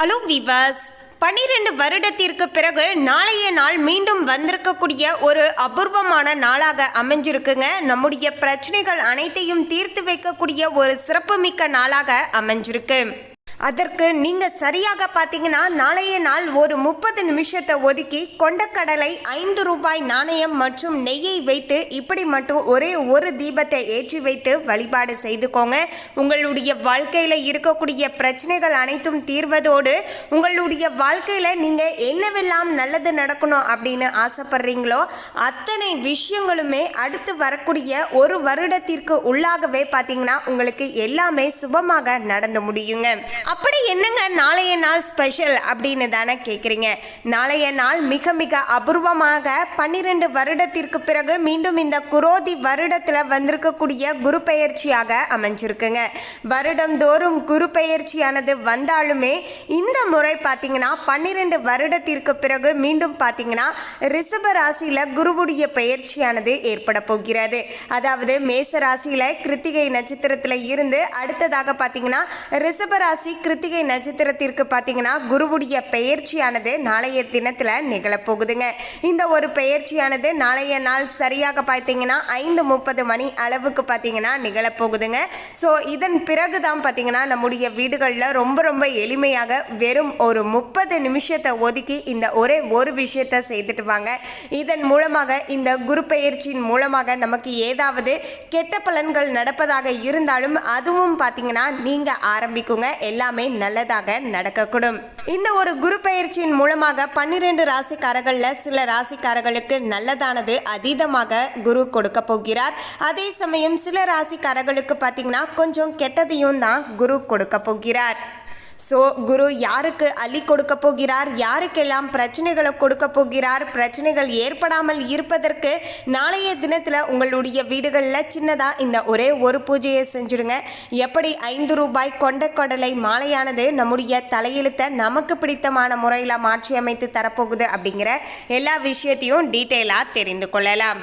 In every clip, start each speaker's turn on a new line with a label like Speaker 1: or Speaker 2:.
Speaker 1: Hello விவாஸ் பன்னிரெண்டு வருடத்திற்கு பிறகு நாளைய நாள் மீண்டும் வந்திருக்கக்கூடிய ஒரு அபூர்வமான நாளாக அமைஞ்சிருக்குங்க. நம்முடைய பிரச்சனைகள் அனைத்தையும் தீர்த்து வைக்கக்கூடிய ஒரு சிறப்புமிக்க நாளாக அமைஞ்சிருக்கு. அதற்கு நீங்கள் சரியாக பார்த்தீங்கன்னா நாளைய நாள் ஒரு முப்பது நிமிஷத்தை ஒதுக்கி கொண்டக்கடலை ஐந்து ரூபாய் நாணயம் மற்றும் நெய்யை வைத்து இப்படி மட்டும் ஒரே ஒரு தீபத்தை ஏற்றி வைத்து வழிபாடு செய்துக்கோங்க. உங்களுடைய வாழ்க்கையில் இருக்கக்கூடிய பிரச்சனைகள் அனைத்தும் தீர்வதோடு உங்களுடைய வாழ்க்கையில் நீங்கள் என்னவெல்லாம் நல்லது நடக்கணும் அப்படின்னு ஆசைப்படுறீங்களோ அத்தனை விஷயங்களுமே அடுத்து வரக்கூடிய ஒரு வருடத்திற்கு உள்ளாகவே பார்த்தீங்கன்னா உங்களுக்கு எல்லாமே சுபமாக நடந்து முடியுங்க. அப்படி என்னங்க நாளைய நாள் ஸ்பெஷல் அப்படின்னு தானே கேட்குறீங்க நாளைய நாள் மிக மிக அபூர்வமாக பன்னிரெண்டு வருடத்திற்கு பிறகு மீண்டும் இந்த குரோதி வருடத்தில் வந்திருக்கக்கூடிய குரு பெயர்ச்சியாக அமைஞ்சிருக்குங்க. வருடந்தோறும் குரு பெயர்ச்சியானது வந்தாலுமே இந்த முறை பார்த்தீங்கன்னா பன்னிரெண்டு வருடத்திற்கு பிறகு மீண்டும் பார்த்தீங்கன்னா ரிஷப ராசியில் குருவுடைய பெயர்ச்சியானது ஏற்பட போகிறது. அதாவது மேச ராசியில் கிருத்திகை நட்சத்திரத்தில் இருந்து அடுத்ததாக பார்த்தீங்கன்னா ரிஷப ராசி கிருத்திகை நட்சத்திரத்திற்கு பார்த்தீங்கன்னா குருவுடைய பெயர்ச்சியானது நாளைய தினத்தில் நிகழப்போகுதுங்க. இந்த ஒரு பெயர்ச்சியானது நாளைய நாள் சரியாக பார்த்தீங்கன்னா ஐந்து முப்பது மணி அளவுக்கு பார்த்தீங்கன்னா நிகழப்போகுதுங்க. ஸோ இதன் பிறகு தான் பார்த்தீங்கன்னா நம்முடைய வீடுகளில் ரொம்ப ரொம்ப எளிமையாக வெறும் ஒரு முப்பது நிமிஷத்தை ஒதுக்கி இந்த ஒரே ஒரு விஷயத்தை செய்துட்டு வாங்க. இதன் மூலமாக இந்த குரு பெயர்ச்சியின் மூலமாக நமக்கு ஏதாவது கெட்ட பலன்கள் நடப்பதாக இருந்தாலும் அதுவும் பார்த்தீங்கன்னா நீங்கள் ஆரம்பிக்குங்க. எல்லா எல்லாமே நல்லதாக நடக்கக்கூடும். இந்த ஒரு குரு பயிற்சியின் மூலமாக பன்னிரண்டு ராசிக்காரர்களில் சில ராசிக்காரர்களுக்கு நல்லதானது அதீதமாக குரு கொடுக்க போகிறார். அதே சமயம் சில ராசிக்காரர்களுக்கு பார்த்தீங்கன்னா கொஞ்சம் கெட்டதையும் தான் குரு கொடுக்க போகிறார். ஸோ குரு யாருக்கு அள்ளி கொடுக்க போகிறார்? யாருக்கெல்லாம் பிரச்சனைகளை கொடுக்க போகிறார்? பிரச்சனைகள் ஏற்படாமல் இருப்பதற்கு நாளைய தினத்தில் உங்களுடைய வீடுகளில் சின்னதாக இந்த ஒரே ஒரு பூஜையை செஞ்சுடுங்க. எப்படி ஐந்து ரூபாய் கொண்ட கொடலை மாலையானது நம்முடைய தலையெழுத்தை நமக்கு பிடித்தமான முறையில் மாற்றி அமைத்து தரப்போகுது அப்படிங்கிற எல்லா விஷயத்தையும் டீட்டெயிலாக தெரிந்து கொள்ளலாம்.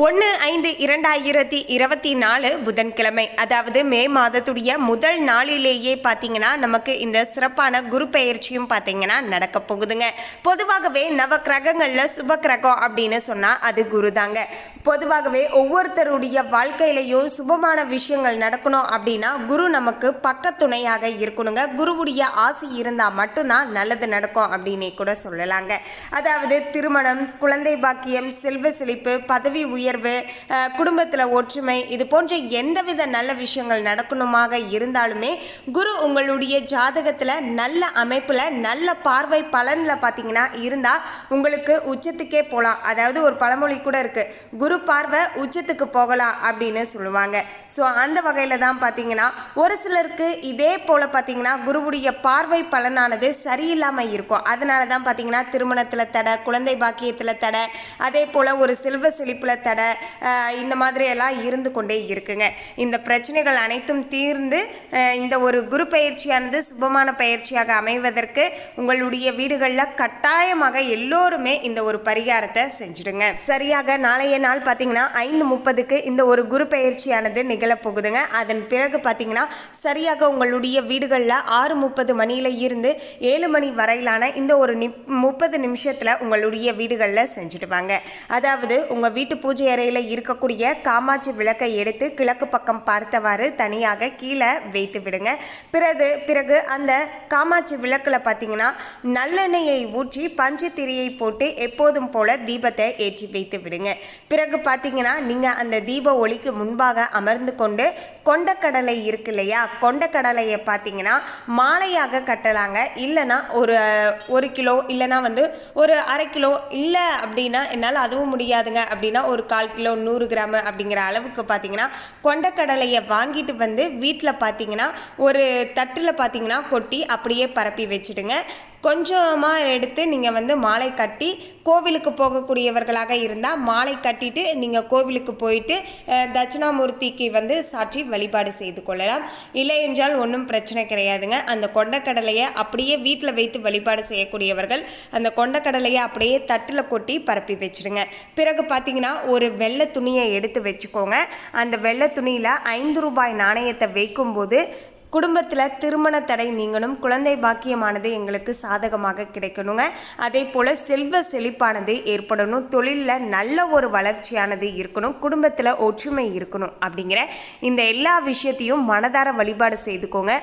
Speaker 1: ஒன்று ஐந்து இரண்டாயிரத்தி இருபத்தி நாலு புதன்கிழமை அதாவது மே மாதத்துடைய முதல் நாளிலேயே பார்த்தீங்கன்னா நமக்கு இந்த சிறப்பான குரு பெயர்ச்சியும் பார்த்தீங்கன்னா நடக்க போகுதுங்க. பொதுவாகவே நவ கிரகங்களில் சுப கிரகம் அப்படின்னு சொன்னால் அது குரு தாங்க பொதுவாகவே ஒவ்வொருத்தருடைய வாழ்க்கையிலையும் சுபமான விஷயங்கள் நடக்கணும் அப்படின்னா குரு நமக்கு பக்கத்துணையாக இருக்கணுங்க. குருவுடைய ஆசி இருந்தால் மட்டும்தான் நல்லது நடக்கும் அப்படின்னே கூட சொல்லலாங்க. அதாவது திருமணம் குழந்தை பாக்கியம் செல்வ செழிப்பு பதவி உயர்வு குடும்பத்தில் ஒற்றுமை இது போன்ற எந்தவித நல்ல விஷயங்கள் நடக்கணுமாக இருந்தாலுமே குரு உங்களுடைய ஜாதகத்தில் நல்ல அமைப்பில் நல்ல பார்வை பலனில் பார்த்தீங்கன்னா இருந்தால் உங்களுக்கு உச்சத்துக்கே போகலாம் அதாவது ஒரு பழமொழி கூட இருக்குது குரு பார்வை உச்சத்துக்கு போகலாம் அப்படின்னு சொல்லுவாங்க. ஸோ அந்த வகையில் தான் பார்த்தீங்கன்னா ஒரு சிலருக்கு இதே போல் பார்த்தீங்கன்னா குருவுடைய பார்வை பலனானது சரியில்லாமல் இருக்கும். அதனால தான் பார்த்தீங்கன்னா திருமணத்தில் தடை குழந்தை பாக்கியத்தில் தடை அதே போல் ஒரு செல்வ செழிப்பில் தடை தடை இந்த மாதிரியெல்லாம் இருந்து கொண்டே இருக்குங்க. இந்த பிரச்சனைகள் அனைத்தும் தீர்ந்து இந்த ஒரு குரு பயிற்சியானது சுபமான பயிற்சியாக அமைவதற்கு உங்களுடைய வீடுகளில் கட்டாயமாக எல்லோருமே இந்த ஒரு பரிகாரத்தை செஞ்சுடுங்க. சரியாக நாளைய நாள் பார்த்தீங்கன்னா ஐந்து முப்பதுக்கு இந்த ஒரு குரு பயிற்சியானது நிகழப்போகுதுங்க. அதன் பிறகு பார்த்தீங்கன்னா சரியாக உங்களுடைய வீடுகளில் ஆறு முப்பது மணியில் இருந்து ஏழு மணி வரையிலான இந்த ஒரு நி முப்பது நிமிஷத்தில் உங்களுடைய வீடுகளில் செஞ்சுடுவாங்க. அதாவது உங்கள் வீட்டு பூஜை அறையில் இருக்கக்கூடிய காமாட்சி விளக்கை எடுத்து கிழக்கு பக்கம் பார்த்தவாறு தனியாக கீழே வைத்து விடுங்க. பிறகு பிறகு அந்த காமாட்சி விளக்கில் பார்த்தீங்கன்னா நல்லெண்ணெயை ஊற்றி பஞ்சத்திரியை போட்டு எப்போதும் போல தீபத்தை ஏற்றி வைத்து விடுங்க. பிறகு பார்த்தீங்கன்னா நீங்கள் அந்த தீப ஒளிக்கு முன்பாக அமர்ந்து கொண்டு கொண்டக்கடலை இருக்கு இல்லையா? கொண்டக்கடலையை பார்த்தீங்கன்னா மாலையாக கட்டலாங்க. இல்லைன்னா ஒரு ஒரு கிலோ இல்லைன்னா வந்து ஒரு அரை கிலோ இல்லை அப்படின்னா என்னால் அதுவும் முடியாதுங்க. அப்படின்னா ஒரு கால் கிலோ நூறு கிராம் அப்படிங்கிற அளவுக்கு பார்த்தீங்கன்னா கொண்டக்கடலையை வாங்கிட்டு வந்து வீட்டில் பார்த்தீங்கன்னா ஒரு தட்டில் பார்த்தீங்கன்னா கொட்டி அப்படியே பரப்பி வச்சுடுங்க. கொஞ்சமாக எடுத்து நீங்கள் வந்து மாலை கட்டி கோவிலுக்கு போகக்கூடியவர்களாக இருந்தால் மாலை கட்டிட்டு நீங்கள் கோவிலுக்கு போயிட்டு தட்சிணாமூர்த்திக்கு வந்து சாற்றி வழிபாடு செய்து கொள்ளலாம். இல்லை என்றால் ஒன்றும் பிரச்சனை கிடையாதுங்க. அந்த கொண்டக்கடலையை அப்படியே வீட்டில் வைத்து வழிபாடு செய்யக்கூடியவர்கள் அந்த கொண்டக்கடலையை அப்படியே தட்டில் கொட்டி பரப்பி வச்சுடுங்க. பிறகு பார்த்தீங்கன்னா ஒரு வெள்ளை துணியை எடுத்து வச்சுக்கோங்க. அந்த வெள்ளை துணியில் ஐந்து ரூபாய் நாணயத்தை வைக்கும்போது குடும்பத்தில் திருமண தடை நீங்களும் குழந்தை பாக்கியமானது எங்களுக்கு சாதகமாக கிடைக்கணுங்க. அதே போல் செல்வ செழிப்பானது ஏற்படணும் தொழிலில் நல்ல ஒரு வளர்ச்சியானது இருக்கணும் குடும்பத்தில் ஒற்றுமை இருக்கணும் அப்படிங்கிற இந்த எல்லா விஷயத்தையும் மனதார வழிபாடு செய்துக்கோங்க.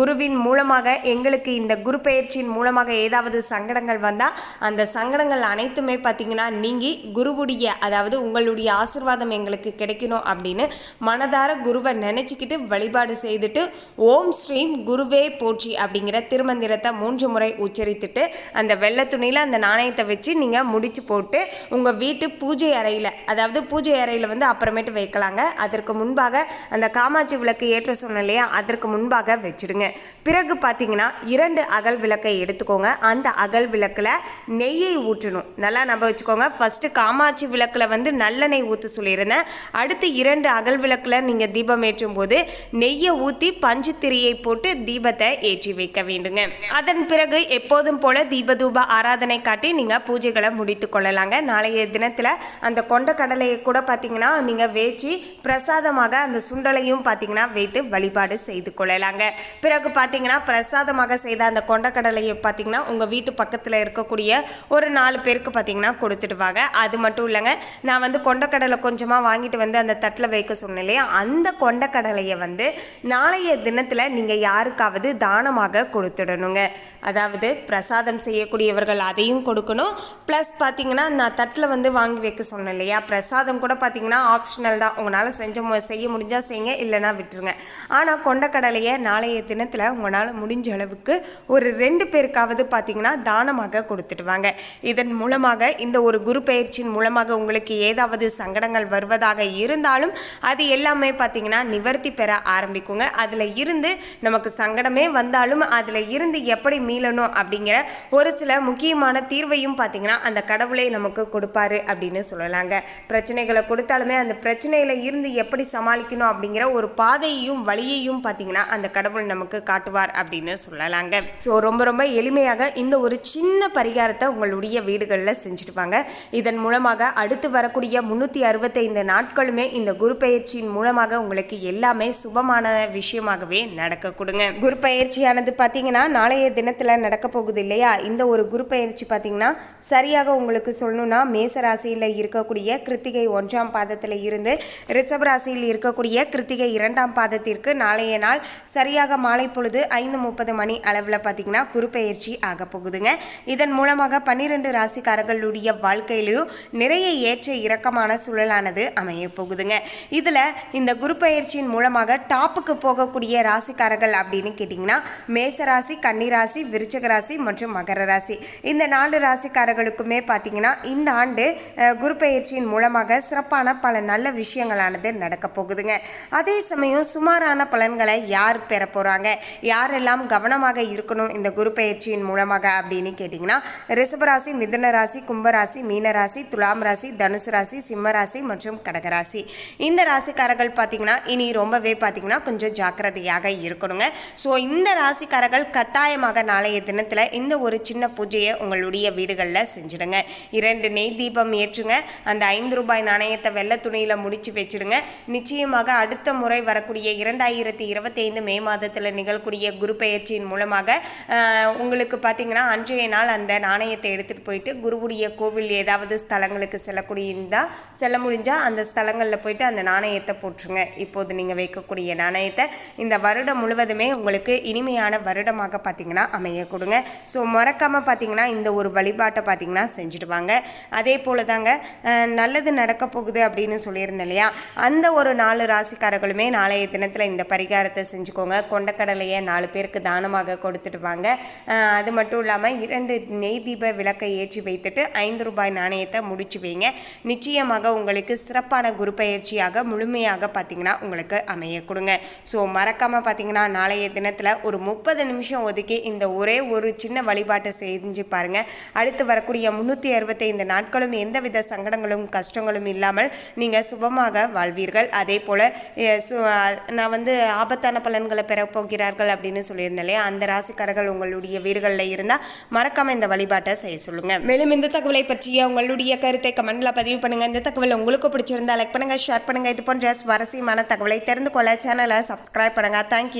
Speaker 1: குருவின் மூலமாக எங்களுக்கு இந்த குரு பயிற்சியின் மூலமாக ஏதாவது சங்கடங்கள் வந்தால் அந்த சங்கடங்கள் அனைத்துமே பார்த்திங்கன்னா நீங்கி குருவுடைய அதாவது உங்களுடைய ஆசிர்வாதம் எங்களுக்கு கிடைக்கணும் அப்படின்னு மனதார குருவை நினச்சிக்கிட்டு வழிபாடு செய்துட்டு ஓ ஓம் ஸ்ரீம் குருவே போற்றி அப்படிங்கிற திருமந்திரத்தை மூன்று முறை உச்சரித்துட்டு அந்த வெள்ளை துணியில் அந்த நாணயத்தை வச்சு நீங்கள் முடிச்சு போட்டு உங்கள் வீட்டு பூஜை அறையில் அதாவது பூஜை அறையில் வந்து அப்புறமேட்டு வைக்கலாங்க. அதற்கு முன்பாக அந்த காமாட்சி விளக்கு ஏற்ற சொன்ன இல்லையா அதற்கு முன்பாக வச்சிடுங்க. பிறகு பார்த்தீங்கன்னா இரண்டு அகல் விளக்கை எடுத்துக்கோங்க. அந்த அகல் விளக்கில் நெய்யை ஊற்றணும். நல்லா நம்ம வச்சுக்கோங்க. ஃபஸ்ட்டு காமாட்சி விளக்கில் வந்து நல்லெண்ணெய் ஊற்ற சொல்லியிருந்தேன். அடுத்து இரண்டு அகல் விளக்கில் நீங்கள் தீபம் ஏற்றும் போது நெய்யை ஊற்றி பஞ்சு திரியை போட்டு தீபத்தை ஏற்றி வைக்க வேண்டுங்க. அதன் பிறகு எப்போதும் போல தீபதூப ஆராதனை காட்டி நீங்கள் பூஜைகளை முடித்து கொள்ளலாங்க. நாளைய தினத்தில் அந்த கொண்ட கடலையை கூட பார்த்தீங்கன்னா நீங்கள் வேச்சி பிரசாதமாக அந்த சுண்டலையும் பார்த்தீங்கன்னா வைத்து வழிபாடு செய்து கொள்ளலாங்க. பிறகு பார்த்தீங்கன்னா பிரசாதமாக செய்த அந்த கொண்டக்கடலையை பார்த்தீங்கன்னா உங்கள் வீட்டு பக்கத்தில் இருக்கக்கூடிய ஒரு நாலு பேருக்கு பார்த்தீங்கன்னா கொடுத்துட்டு வாங்க அது மட்டும் இல்லைங்க நான் வந்து கொண்டக்கடலை கொஞ்சமாக வாங்கிட்டு வந்து அந்த தட்டில் வைக்க சொன்னேன் இல்லையா? அந்த கொண்டக்கடலையை வந்து நாளைய தினத்தில் நீங்கள் யாருக்காவது தானமாக கொடுத்துடணுங்க. அதாவது பிரசாதம் செய்யக்கூடியவர்கள் அதையும் கொடுக்கணும். ப்ளஸ் பார்த்தீங்கன்னா நான் தட்டில் வந்து வாங்கி வைக்க சொன்னேன் இல்லையா? பிரசாதம் கூட பார்த்தீங்கன்னா ஆப்ஷனல் தான். உங்களால் செஞ்ச மு- செய்ய முடிஞ்சால் செய்யுங்க இல்லைன்னா விட்டுருங்க. ஆனால் கொண்டக்கடலையை நாளைய தினத்தில் உங்களால் முடிஞ்ச அளவுக்கு ஒரு ரெண்டு பேருக்காவது பார்த்தீங்கன்னா தானமாக கொடுத்துட்டு வாங்க இதன் மூலமாக இந்த ஒரு குரு பயிற்சியின் மூலமாக உங்களுக்கு ஏதாவது சங்கடங்கள் வருவதாக இருந்தாலும் அது எல்லாமே பார்த்தீங்கன்னா நிவர்த்தி பெற ஆரம்பிக்குங்க. அதில் இருந்து நமக்கு சங்கடமே வந்தாலும் அதில் இருந்து எப்படி மீளணும் அப்படிங்கிற ஒரு சில முக்கியமான தீர்வையும் பார்த்தீங்கன்னா அந்த கடவுளே நமக்கு கொடுப்பாரு அப்படின்னு சொல்லலாங்க. பிரச்சனைகளை கொடுத்தாலுமே அந்த பிரச்சனையில் இருந்து எப்படி சமாளிக்கணும் அப்படிங்கிற ஒரு பாதையையும் வழியையும் பார்த்தீங்கன்னா அந்த கடவுள் நமக்கு காட்டுவார் அப்படின்னு சொல்லலாங்க. ஸோ ரொம்ப ரொம்ப எளிமையாக இந்த ஒரு சின்ன பரிகாரத்தை உங்களுடைய வீடுகளில் செஞ்சுட்டு வாங்க. இதன் மூலமாக அடுத்து வரக்கூடிய முந்நூற்றி அறுபத்தைந்து நாட்களுமே இந்த குரு பயிற்சியின் மூலமாக உங்களுக்கு எல்லாமே சுபமான விஷயமாகவே நடக்க கொடுங்க குரு பயிற்சியானது பார்த்தீங்கன்னா நாளைய தினத்தில் நடக்க போகுது இல்லையா? இந்த ஒரு குரு பயிற்சி பார்த்தீங்கன்னா சரியாக உங்களுக்கு சொல்லணும்னா மேச ராசியில் இருக்கக்கூடிய கிருத்திகை ஒன்றாம் பாதத்தில் இருந்து ரிஷப் ராசியில் இருக்கக்கூடிய கிருத்திகை இரண்டாம் பாதத்திற்கு நாளைய நாள் சரியாக மாலை பொழுது ஐந்து முப்பது மணி அளவில் பார்த்தீங்கன்னா குரு பயிற்சி ஆக போகுதுங்க. இதன் மூலமாக பன்னிரெண்டு ராசிக்காரர்களுடைய வாழ்க்கையிலையும் நிறைய ஏற்ற இறக்கமான சூழலானது அமைய போகுதுங்க. இதில் இந்த குரு பயிற்சியின் மூலமாக டாப்புக்கு போகக்கூடிய ராசிக்காரர்கள் அப்படின்னு கேட்டிங்கன்னா மேசராசி கன்னிராசி விருச்சக ராசி மற்றும் மகர ராசி. இந்த நாலு ராசிக்காரர்களுக்குமே பார்த்தீங்கன்னா இந்த ஆண்டு குரு பயிற்சியின் மூலமாக சிறப்பான பல நல்ல விஷயங்களானது நடக்க போகுதுங்க. அதே சமயம் சுமாரான பலன்களை யார் பெற போகிறாங்க யாரெல்லாம் கவனமாக இருக்கணும் இந்த குரு பயிற்சியின் மூலமாக அப்படின்னு கேட்டிங்கன்னா ரிஷபராசி மிதுன ராசி கும்பராசி மீனராசி துலாம் ராசி தனுசு ராசி சிம்மராசி மற்றும் கடகராசி இந்த ராசிக்காரர்கள் பார்த்தீங்கன்னா இனி ரொம்பவே பார்த்தீங்கன்னா கொஞ்சம் ஜாக்கிரதையாக இருக்கணுங்க. ஸோ இந்த ராசிக்காரர்கள் கட்டாயமாக நாளைய தினத்தில் இந்த ஒரு சின்ன பூஜையை உங்களுடைய வீடுகளில் செஞ்சுடுங்க. இரண்டு நெய் தீபம் ஏற்றுங்க. அந்த ஐந்து ரூபாய் நாணயத்தை வெள்ளை துணியில் முடிச்சு வச்சிடுங்க. நிச்சயமாக அடுத்த முறை வரக்கூடிய இரண்டாயிரத்தி இருபத்தைந்து மே மாதத்தில் நிகழக்கூடிய குரு பெயர்ச்சியின் மூலமாக உங்களுக்கு பார்த்தீங்கன்னா அன்றைய நாள் அந்த நாணயத்தை எடுத்துகிட்டு போயிட்டு குருவுடைய கோவில் ஏதாவது ஸ்தலங்களுக்கு செல்லக்கூடிய இருந்தால் செல்ல முடிஞ்சால் அந்த ஸ்தலங்களில் போயிட்டு அந்த நாணயத்தை போட்டுருங்க இப்போது நீங்கள் வைக்கக்கூடிய நாணயத்தை இந்த வருடம் முழுவதுமே உங்களுக்கு இனிமையான வருடமாக பார்த்தீங்கன்னா அமைய கொடுங்க. ஸோ மறக்காமல் பார்த்தீங்கன்னா இந்த ஒரு வழிபாட்டை பார்த்தீங்கன்னா செஞ்சுட்டு வாங்க. அதே போல தாங்க நல்லது நடக்க போகுது அப்படின்னு சொல்லியிருந்தேன் இல்லையா? அந்த ஒரு நாலு ராசிக்காரர்களுமே நாளைய தினத்தில் இந்த பரிகாரத்தை செஞ்சுக்கோங்க. கொண்டக்கடலையை நாலு பேருக்கு தானமாக கொடுத்துட்டு வாங்க. அது மட்டும் இல்லாமல் இரண்டு நெய் தீப விளக்கை ஏற்றி வைத்துட்டு ஐந்து ரூபாய் நாணயத்தை முடிச்சு வைங்க. நிச்சயமாக உங்களுக்கு சிறப்பான குரு பயிற்சியாக முழுமையாக பார்த்தீங்கன்னா உங்களுக்கு அமைய கொடுங்க. ஸோ மறக்காமல் பார்த்தீங்கன்னா நாளைய தினத்தில் ஒரு முப்பது நிமிஷம் ஒதுக்கி இந்த ஒரே ஒரு சின்ன வழிபாட்டை செஞ்சு பாருங்கள் அடுத்து வரக்கூடிய முந்நூற்றி அறுபத்தைந்து நாட்களும் எந்தவித சங்கடங்களும் கஷ்டங்களும் இல்லாமல் நீங்கள் சுபமாக வாழ்வீர்கள். அதே போல் நான் வந்து ஆபத்தான பலன்களை பெறப்போகிறார்கள் அப்படின்னு சொல்லியிருந்தேன் இல்லையா? அந்த ராசிக்காரர்கள் உங்களுடைய வீடுகளில் இருந்தால் மறக்காமல் இந்த வழிபாட்டை செய்ய சொல்லுங்கள் மேலும் இந்த தகவலை பற்றிய உங்களுடைய கருத்தை கமெண்டில் பதிவு பண்ணுங்கள் இந்த தகவல் உங்களுக்கு பிடிச்சிருந்தா லைக் பண்ணுங்கள் ஷேர் பண்ணுங்கள் இது போன்ற சுவாரஸ்யமான தகவலை தெரிந்து கொள்ள சேனலை சப்ஸ்கிரைப் பண்ணுங்க. தேங்க்யூ